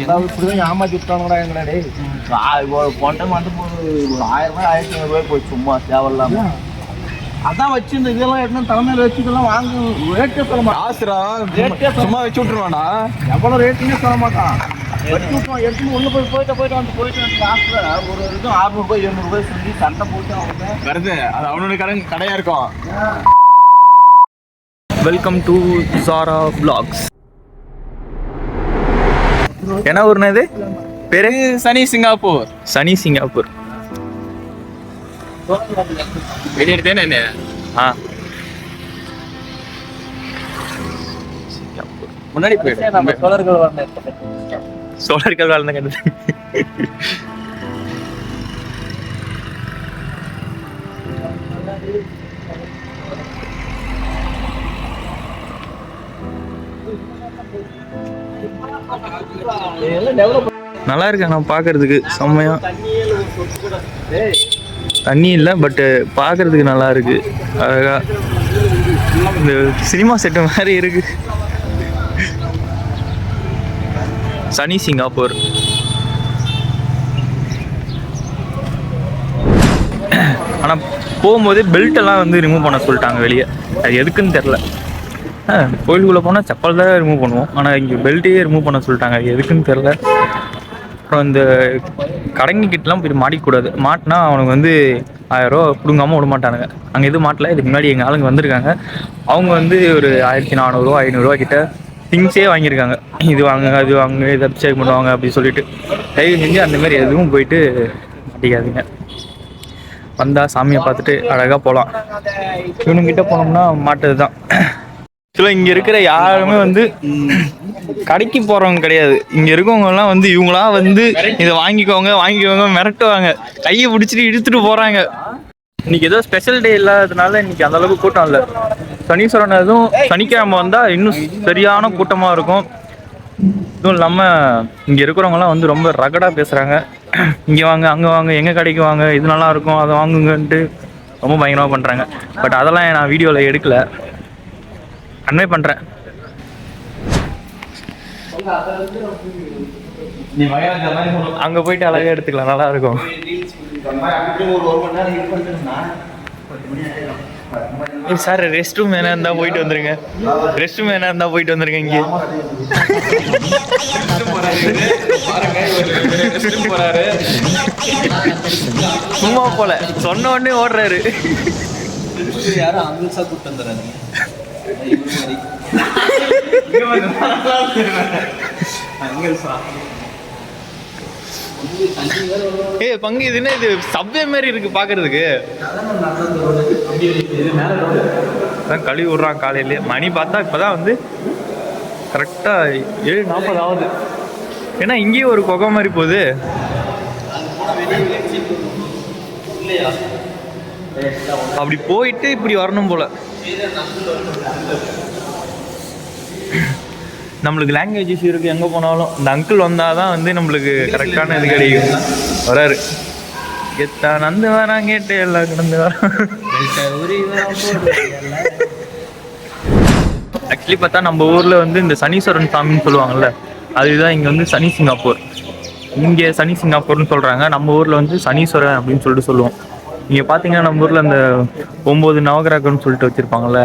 ஏதாவது இப்படிதான் ஏமாத்தி டேய். ஆ- ஒரு போன டைம் வந்து ஒரு ஆயிரம் ரூபாய் ஆயிரத்தி ஐநூறு ரூபாய் போய் சும்மா தேவையில்லாம. அதான் வச்சு இந்த இதெல்லாம் எடுத்து தலைமையில வச்சு இதெல்லாம் வாங்க ரேட்டே சொல்ல மாட்டான். ரேட்டே சும்மா வச்சு விட்டுருவானா எவ்வளோ ரேட்டுன்னே சொல்ல மாட்டான். வச்சு விட்டோம் எடுத்து உள்ள போய் போயிட்டு போயிட்டு வந்து போயிட்டு வந்து லாஸ்ட்ல ஒரு இது அறுநூறுபாய் எழுநூறுபாய் சொல்லி சண்டை போட்டு அவங்க வருது. அது அவனோட கடை கடையா இருக்கும். Welcome to Sara vlogs. என்ன ஊர்னா இது? பேரு? சனி சிங்கப்பூர். சனி சிங்கப்பூர். என்ன? ஆ. முன்னாடி போயிடு. நம்ம சோழர்கள் வரணும் சோழர்கள் வாழ்ந்த கண்டு நல்லா இருக்காங்க பார்க்கறதுக்கு. செம்மையா. தண்ணி இல்லை பட்டு பார்க்கறதுக்கு நல்லா இருக்கு. அழகா. இந்த சினிமா செட்டு மாதிரி இருக்கு. சனி சிங்கப்பூர். ஆனால் போகும்போது பெல்ட் எல்லாம் வந்து ரிமூவ் பண்ண சொல்லிட்டாங்க வெளியே. அது எதுக்குன்னு தெரில கோயிலுக்குள்ளே போனால் செப்பல் தான் ரிமூவ் பண்ணுவோம். ஆனால் இங்கே பெல்ட்டையே ரிமூவ் பண்ண சொல்லிட்டாங்க. எதுக்குன்னு தெரில அப்புறம் இந்த கடைங்க கிட்டலாம் போய் மாட்டிக்கூடாது. மாட்டினா அவனுக்கு வந்து ஆயிரரூவா பிடுங்காமல் விட மாட்டானுங்க. அங்கே எதுவும் மாட்டல. இதுக்கு முன்னாடி எங்கள் ஆளுங்க வந்திருக்காங்க. அவங்க வந்து ஒரு ஆயிரத்தி நானூறுரூவா ஐநூறுரூவா கிட்ட திங்ஸே வாங்கியிருக்காங்க. இது வாங்க அது வாங்க இதை அபிஷேக் பண்ணுவாங்க அப்படின்னு சொல்லிட்டு. தயவு செஞ்சு அந்த மாதிரி எதுவும் போயிட்டு மாட்டிக்காதீங்க. வந்தால் சாமியை பார்த்துட்டு அழகாக போகலாம் இவனுங்கிட்ட போனோம்னா மாட்டது தான் ஆக்சுவலாக இங்கே இருக்கிற யாருமே வந்து கடைக்கு போகிறவங்க கிடையாது. இங்கே இருக்கவங்கலாம் வந்து இவங்களா வந்து இதை வாங்கிக்கோங்க வாங்கிக்கோங்க மிரட்டுவாங்க. கையை பிடிச்சிட்டு இழுத்துட்டு போகிறாங்க இன்னைக்கு ஏதோ ஸ்பெஷல் டே இல்லாததுனால இன்னைக்கு அந்த அளவுக்கு கூட்டம் இல்லை. சனீஸ்வரன் எதுவும் சனிக்கிழமை வந்தால் இன்னும் சரியான கூட்டமாக இருக்கும். இதுவும் இல்லாமல் இங்கே இருக்கிறவங்களாம் வந்து ரொம்ப ரகடாக பேசுகிறாங்க இங்கே வாங்க அங்கே வாங்க எங்கள் கடைக்கு வாங்க இது நல்லா இருக்கும் அதை வாங்குங்கன்ட்டு ரொம்ப பயங்கரமாக பண்ணுறாங்க பட் அதெல்லாம் நான் வீடியோவில் எடுக்கல. கன்வே பண்ணுறேன் அங்கே போயிட்டு அழகாக எடுத்துக்கலாம் நல்லா இருக்கும். சார் ரெஸ்ட் ரூம் வேணா இருந்தால் போயிட்டு வந்துருங்க. ரெஸ்ட் ரூம் வேணா இருந்தால் போயிட்டு வந்துருங்க இங்கே. போறாரு சும்மா போல. சொன்ன உடனே ஓடுறாரு. யாரும் அங்கிள்ஸா கூட்டு வந்துடுறாங்க ஏய் பங்கு இது என்ன இது? சப்வே மாதிரி இருக்கு பார்க்கறதுக்கு அதான் கழுவி விட்றான் காலையிலேயே மணி பார்த்தா இப்போதான் வந்து கரெக்டாக ஏழு நாற்பது ஆகுது. ஏன்னா இங்கேயும் ஒரு குகை மாதிரி போகுது. அப்படி போயிட்டு இப்படி வரணும் போல. நம்மளுக்கு லாங்குவேஜ் இஷ்யூ எங்கே போனாலும். இந்த அங்கிள் வந்தால் தான் வந்து நம்மளுக்கு கரெக்டான இது கிடைக்கும். வராரு. எத்தா நந்து வரான் கேட்டு எல்லாம் கிடந்து வரான். ஆக்சுவலி பார்த்தா நம்ம ஊரில் வந்து இந்த சனீஸ்வரன் சாமின்னு சொல்லுவாங்கல்ல அதுதான் இங்கே வந்து சனி சிங்கப்பூர். இங்கே சனி சிங்கப்பூர்னு சொல்கிறாங்க நம்ம ஊரில் வந்து சனீஸ்வரன் அப்படின்னு சொல்லிட்டு சொல்லுவோம். இங்கே பார்த்தீங்கன்னா நம்ம ஊரில் அந்த ஒம்பது நவகிரகம்னு சொல்லிட்டு வச்சுருப்பாங்கல்ல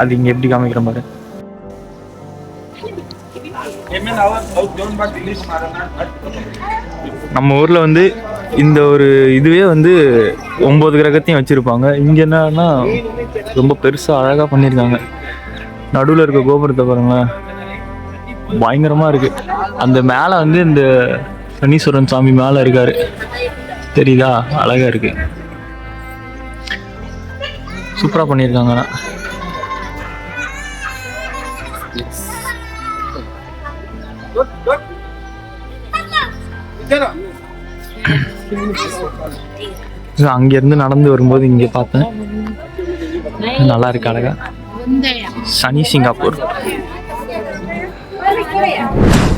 அது இங்கே எப்படி காமிக்கிற மாதிரி? நம்ம ஊரில் வந்து இந்த ஒரு இதுவே வந்து ஒம்பது கிரகத்தையும் வச்சுருப்பாங்க. இங்கே என்னன்னா ரொம்ப பெருசாக அழகாக பண்ணியிருக்காங்க நடுவில் இருக்க கோபுரத்தை பாருங்களேன். பயங்கரமாக இருக்குது அந்த மேலே வந்து இந்த சனீஸ்வரன் சாமி மேலே இருக்காரு. தெரியுதா? அழகாக இருக்குது சூப்பராக பண்ணியிருக்காங்க அங்கேருந்து நடந்து வரும்போது இங்கே பார்த்தேன். நல்லா இருக்கு அழகா. சனி சிங்கப்பூர்.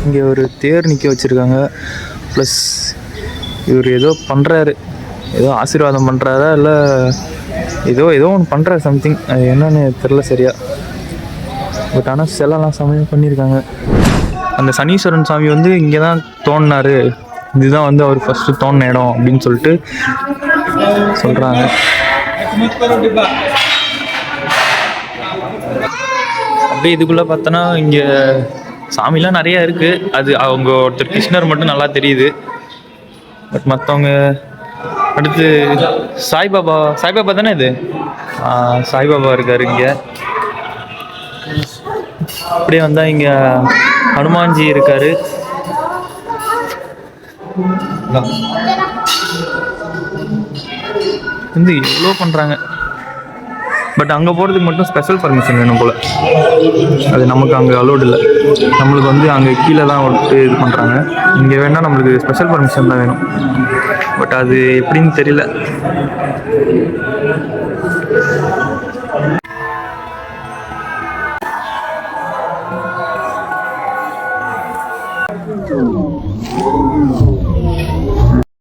இங்கே ஒரு தேர் நிற்க வச்சுருக்காங்க. ப்ளஸ் இவர் ஏதோ பண்ணுறாரு ஏதோ ஆசீர்வாதம் பண்ணுறாரா இல்லை ஏதோ ஏதோ ஒன்று பண்ணுற சம்திங் அது என்னன்னு தெரில சரியா. பட் ஆனால் செல்லாம் செமையாக பண்ணியிருக்காங்க அந்த சனீஸ்வரன் சாமி வந்து இங்கே தான் தோணினார். இதுதான் வந்து அவர் ஃபஸ்ட்டு தோணின இடம் அப்படின்னு சொல்லிட்டு சொல்கிறாங்க அப்படியே இதுக்குள்ளே பார்த்தோன்னா இங்கே சாமிலாம் நிறையா இருக்குது அது அவங்க ஒருத்தர் கிருஷ்ணர் மட்டும் நல்லா தெரியுது. பட் மற்றவங்க அடுத்து சாய்பாபா சாய்பாபா தானே இது? சாய்பாபா இருக்காரு இங்கே. அப்படியே வந்தால் இங்கே ஹனுமான்ஜி இருக்காரு. வந்து இவ்வளோ பண்ணுறாங்க பட் அங்கே போகிறதுக்கு மட்டும் ஸ்பெஷல் பர்மிஷன் வேணும் போல். அது நமக்கு அங்கே அலோடு இல்லை. நம்மளுக்கு வந்து அங்கே கீழே தான் விட்டு இது பண்ணுறாங்க இங்கே வேணால் நம்மளுக்கு ஸ்பெஷல் பர்மிஷன் தான் வேணும். பட் அது எப்படின்னு தெரியல.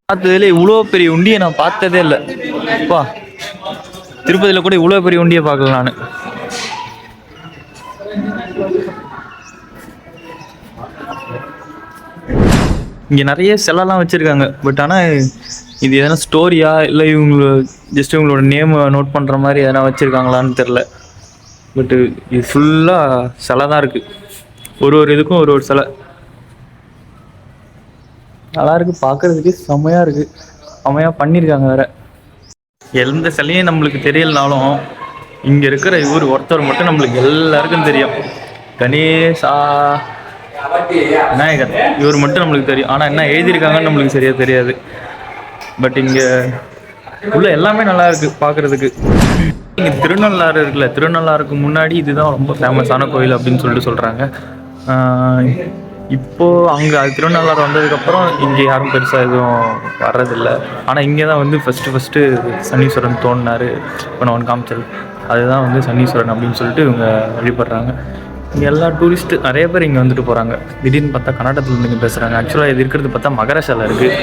பார்த்ததுல இவ்வளோ பெரிய உண்டியை நான் பார்த்ததே இல்லை. வா திருப்பதியில் கூட இவ்வளோ பெரிய உண்டியை பார்க்கல நான். இங்கே நிறைய செலலாம் வச்சுருக்காங்க. பட் ஆனால் இது எதனா ஸ்டோரியா இல்லை இவங்க ஜஸ்ட் இவங்களோட நேம் நோட் பண்ணுற மாதிரி எதனா வச்சுருக்காங்களான்னு தெரில பட்டு இது ஃபுல்லாக சிலை தான் இருக்குது ஒரு ஒரு இதுக்கும் ஒரு ஒரு சிலை. நல்லா இருக்குது பார்க்கறதுக்கு செம்மையாக இருக்குது செம்மையாக பண்ணியிருக்காங்க வேற. எந்த சிலையும் நம்மளுக்கு தெரியலனாலும் இங்கே இருக்கிற இவர் ஒருத்தர் மட்டும் நம்மளுக்கு எல்லாருக்கும் தெரியும். கணேஷா. விநாயகர். இவர் மட்டும் நம்மளுக்கு தெரியும். ஆனால் என்ன எழுதியிருக்காங்கன்னு நம்மளுக்கு சரியாக தெரியாது. பட் இங்கே உள்ள எல்லாமே நல்லா இருக்கு பார்க்கறதுக்கு இங்கே திருநள்ளாறு இருக்குல்ல திருநள்ளாறுக்கு முன்னாடி இதுதான் ரொம்ப ஃபேமஸான கோயில் அப்படின்னு சொல்லிட்டு சொல்கிறாங்க இப்போது அங்கே அது திருநள்ளாறு வந்ததுக்கப்புறம் இங்கே யாரும் பெருசாக எதுவும் வர்றதில்லை. ஆனால் இங்கே தான் வந்து ஃபஸ்ட்டு ஃபஸ்ட்டு சனீஸ்வரன் தோணினார். இப்போ நான் ஒன்று காமிச்சல் அதுதான் வந்து சனீஸ்வரன் அப்படின்னு சொல்லிட்டு இவங்க வழிபடுறாங்க. இங்கே எல்லா டூரிஸ்ட் நிறைய பேர் இங்கே வந்துட்டு போகிறாங்க திடீர்னு பார்த்தா கர்நாடகத்துலேருந்து இங்கே பேசுகிறாங்க ஆக்சுவலாக இது இருக்கிறது பார்த்தா மகாராஷ்டிராவில் இருக்குது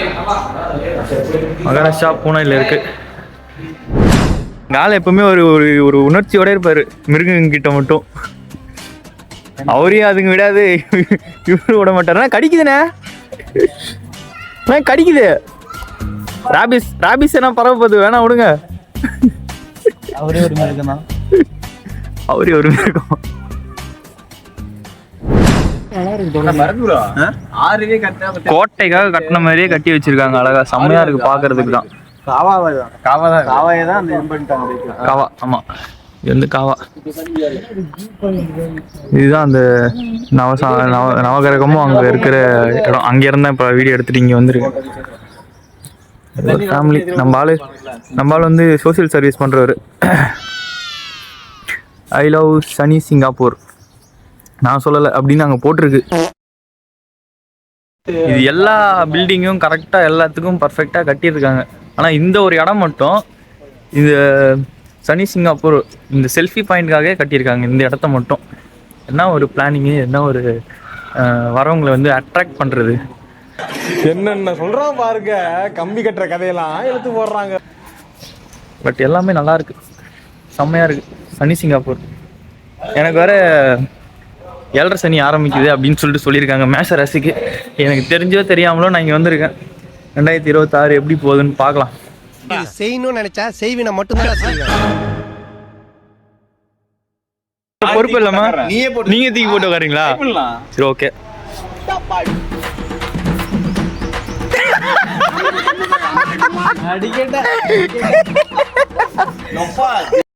மகாராஷ்டிரா பூனேல இருக்குது ஆள் எப்பவுமே ஒரு ஒரு ஒரு உணர்ச்சியோட இருப்பாரு. மிருகங்கிட்ட மட்டும். அவரையும் அதுங்க விடாது. இவரு விட மாட்டாருன்னா கடிக்குதுண்ணே. கடிக்குது. ராபிஸ் ராபிஸ் என்ன பரவ போகுது வேணா விடுங்க. அவரே ஒரு இருக்குண்ணா அவரே ஒரு மிருகம். கோட்டைக்காக கட்டின மாதிரியே கட்டி வச்சிருக்காங்க அழகா. செம்மையா இருக்கு பாக்குறதுக்கு தான். காவாவை தான். காவா தான் காவாயை தான் அந்த இது பண்ணிட்டாங்க காவா ஆமா. இது வந்து காவா. இதுதான் அந்த நவசா நவ நவகிரகமும் அங்க இருக்கிற இடம். அங்க இருந்தா இப்ப வீடியோ எடுத்துட்டு இங்க வந்திருக்கு ஃபேமிலி நம்ம ஆளு நம்ம ஆள் வந்து சோஷியல் சர்வீஸ் பண்றவர். ஐ லவ் சனி சிங்கப்பூர் நான் சொல்லலை அப்படின்னு அங்கே போட்டிருக்கு. இது எல்லா பில்டிங்கும் கரெக்டாக எல்லாத்துக்கும் பர்ஃபெக்டாக கட்டியிருக்காங்க. ஆனால் இந்த ஒரு இடம் மட்டும் இந்த சனி சிங்கப்பூர் இந்த செல்ஃபி பாயிண்ட்காகவே கட்டியிருக்காங்க இந்த இடத்த மட்டும். என்ன ஒரு பிளானிங்கு என்ன ஒரு வரவங்களை வந்து அட்ராக்ட் பண்ணுறது என்னென்ன சொல்றான் பாருங்க கம்பி கட்டுற கதையெல்லாம் எடுத்து போடுறாங்க. பட் எல்லாமே நல்லா இருக்கு. செம்மையா இருக்கு. சனி சிங்கப்பூர். எனக்கு வேற ஏழரை சனி ஆரம்பிக்குது அப்படின்னு சொல்லிட்டு சொல்லியிருக்காங்க. மேஷ ராசிக்கு எனக்கு தெரிஞ்சோ தெரியாமலோ நான் இங்கே வந்திருக்கேன். ரெண்டாயிரத்தி இருபத்தாறு எப்படி போகுதுன்னு பார்க்கலாம். செய்யணும்னு நினைச்சா செய்வினை மட்டும்தான் பொறுப்பு இல்லாம நீங்க தூக்கி போட்டு உட்காருங்களா சரி ஓகே. அடிக்கட்ட